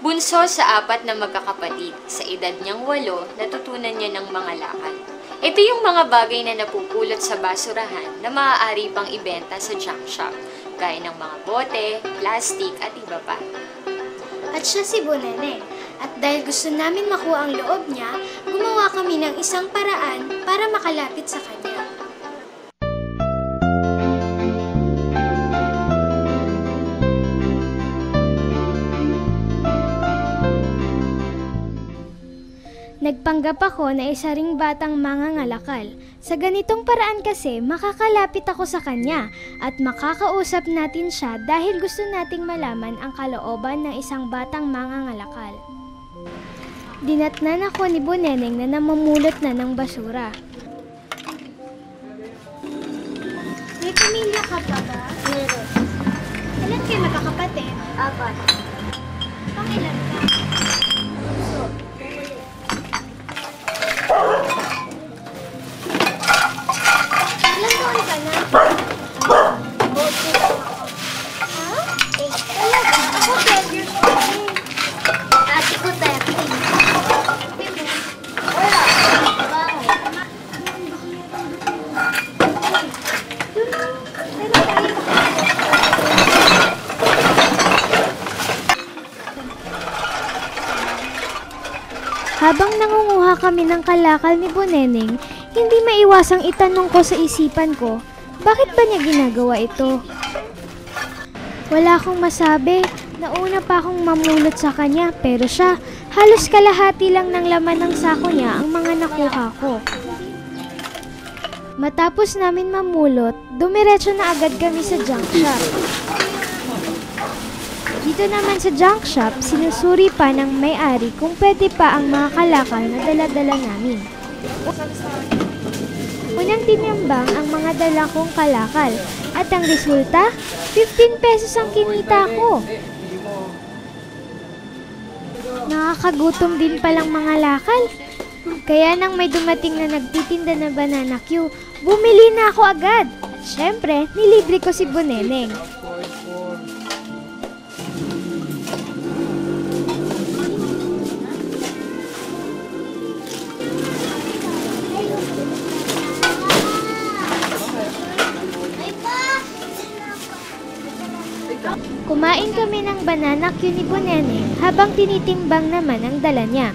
Bunso sa apat na magkakapatid. Sa edad niyang walo, natutunan niya ng mga lakad. Ito yung mga bagay na napupulot sa basurahan na maaari pang ibenta sa junk shop, gaya ng mga bote, plastic at iba pa. At siya si Boneneng. At dahil gusto namin makuha ang loob niya, gumawa kami ng isang paraan para makalapit sa kanya. Nagpanggap ako na isa ring batang mangangalakal. Sa ganitong paraan kasi, makakalapit ako sa kanya at makakausap natin siya dahil gusto nating malaman ang kalooban ng isang batang mangangalakal. Dinatnan ako ni Boneneng na namumulot na ng basura. May pamilya ka pa ba? Meron. Ilan kayo magkakapatid? Apat. Pangilan ka? Ilan taon ka na? Ha? Eh, talaga? Ako 12 years old eh. Ate ko 13. Wala. Bakit? Habang nangunguha kami ng kalakal ni Boneneng, hindi maiwasang itanong ko sa isipan ko, bakit ba niya ginagawa ito? Wala akong masabi. Nauna pa akong mamulot sa kanya pero siya, halos kalahati lang ng laman ng sako niya ang mga nakuha ko. Matapos namin mamulot, dumiretso na agad kami sa junk shop. Dito naman sa junk shop, sinusuri pa ng may-ari kung pwede pa ang mga kalakal na dala-dala namin. Unang tinimbang ang mga dala kong kalakal at ang resulta, 15 pesos ang kinita ko. Nakakagutom din palang mga lakal. Kaya nang may dumating na nagtitinda na banana Q, bumili na ako agad. At syempre, nilibre ko si Boneneng. Kumain kami ng banana Q ni Boneneng habang tinitimbang naman ang dala niya.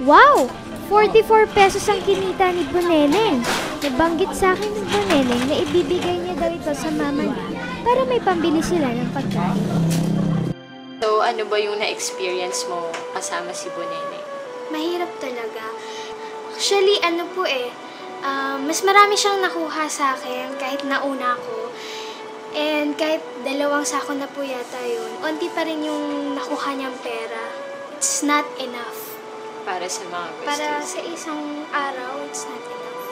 Wow! 44 pesos ang kinita ni Boneneng. Nabanggit sa akin ni Boneneng na ibibigay niya daw ito sa mama niya para may pambili sila ng pagkain. Ano ba yung na-experience mo kasama si Bonene? Mahirap talaga. Actually, ano po eh, ah, mas marami siyang nakuha sa akin kahit nauna ako. And kahit dalawang sako na po yata yun, onti pa rin yung nakuha niyang pera. It's not enough. Para sa mga gusto. Para sa isang araw, it's not enough.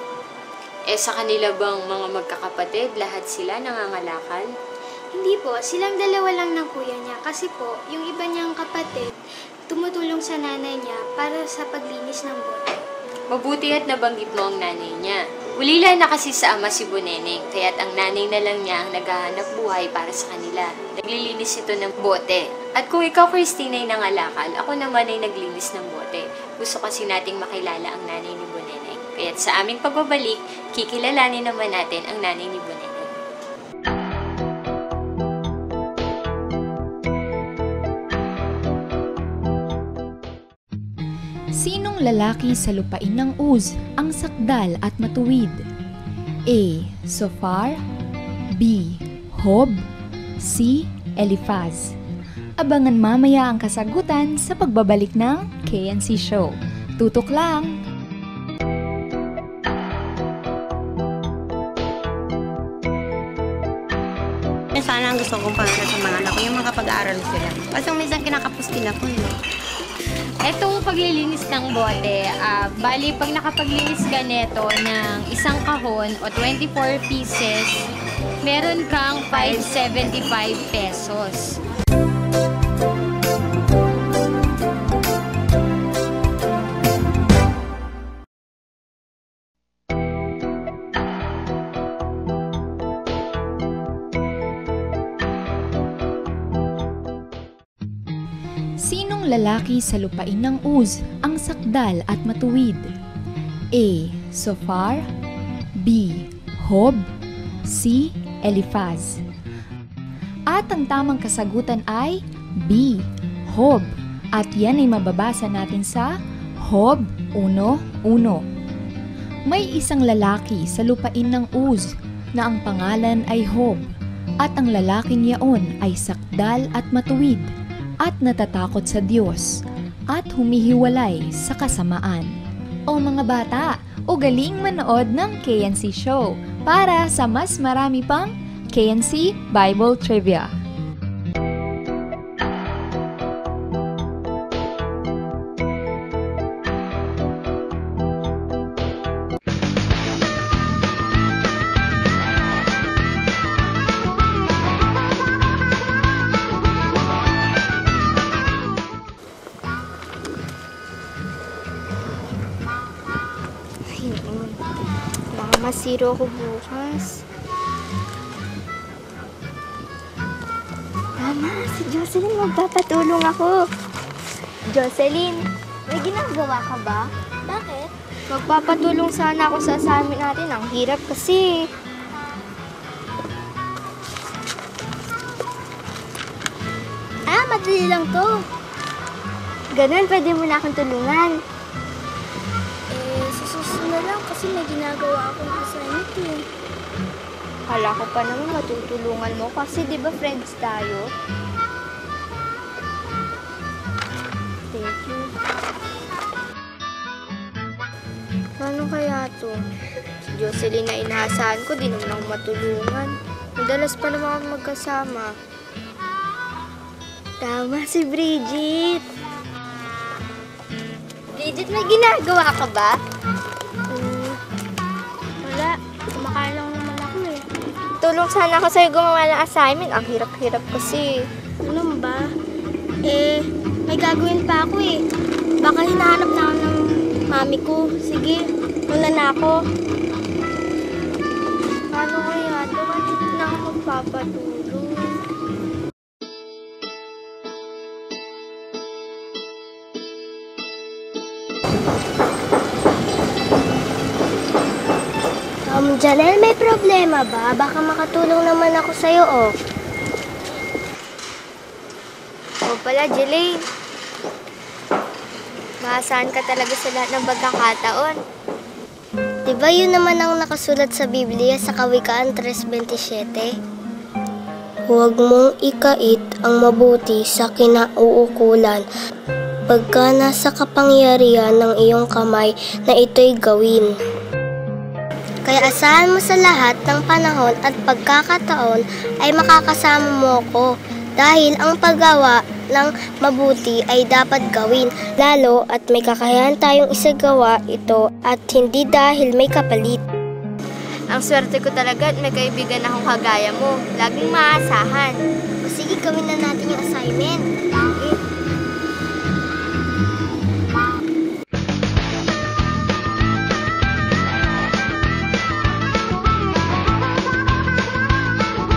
Eh, sa kanila bang mga magkakapatid, lahat sila nangangalakal? Hindi po, silang dalawa lang ng kuya niya kasi po, yung iba niyang kapatid, tumutulong sa nanay niya para sa paglinis ng bote. Mabuti at nabanggit mo ang nanay niya. Ulila na kasi sa ama si Boneneng, kaya't ang nanay na lang niya ang naghahanap buhay para sa kanila. Naglilinis ito ng bote. At kung ikaw, Christine, ay nangalakal, ako naman ay naglinis ng bote. Gusto kasi nating makilala ang nanay ni Boneneng. Kaya't sa aming pagbabalik, kikilalanin naman natin ang nanay ni Boneneng. Lalaki sa lupain ng Uz ang sakdal at matuwid? A. Sofar B. Hob C. Eliphaz Abangan mamaya ang kasagutan sa pagbabalik ng KNC Show. Tutok lang! Sana ang gusto kong pangarap sa mga anak ko, yung mga pag-aaral sila. Kasi minsan kinakapos din ako eh. Etong paglilinis ng bote, ah, bali pag nakapaglinis ka neto ng isang kahon o 24 pieces, meron kang 575 pesos. Sino Anong lalaki sa lupain ng Uz ang sakdal at matuwid? A. Sofar B. Hob C. Eliphaz At ang tamang kasagutan ay B. Hob At yan ay mababasa natin sa Hob 1.1 May isang lalaki sa lupain ng Uz na ang pangalan ay Hob at ang lalaking yaon ay sakdal at matuwid at natatakot sa Diyos at humihiwalay sa kasamaan. O mga bata, ugaling manood ng KNC Show para sa mas marami pang KNC Bible Trivia. Masiro ako bukas. Mama, si Jocelyn magpapatulong ako. Jocelyn, may ginagawa ka ba? Bakit? Magpapatulong sana ako sa assignment natin. Ang hirap kasi. Ah, madali lang to. Ganun, pwede mo na akong tulungan. Lang kasi may ginagawa akong assignment eh. Kala ko pa naman matutulungan mo kasi di ba friends tayo? Thank you. Paano kaya to? Si Jocelyn na inaasahan ko, di naman ako matulungan. Madalas pa naman ako magkasama. Tama si Bridget. Bridget, may ginagawa ka ba? Tulong sana ako sa'yo gumawa ng assignment. Ang hirap-hirap kasi. Ano ba? Eh, may gagawin pa ako eh. Baka hinahanap na ako ng mami ko. Sige, una na ako. Paano kaya? Bakit na ako magpapatulong? Um, Janelle, may problema ba? Baka makatulong naman ako sa'yo, oh. O pala, Jelaine. Maasahan ka talaga sa lahat ng pagkakataon. Diba yun naman ang nakasulat sa Biblia sa Kawikaan 3.27? Huwag mong ikait ang mabuti sa kinauukulan pagka nasa kapangyarihan ng iyong kamay na ito'y gawin. Kaya asahan mo sa lahat ng panahon at pagkakataon ay makakasama mo ko dahil ang paggawa ng mabuti ay dapat gawin lalo at may kakayahan tayong isagawa ito at hindi dahil may kapalit. Ang swerte ko talaga at may kaibigan akong kagaya mo. Laging maasahan. O sige, gawin na natin yung assignment.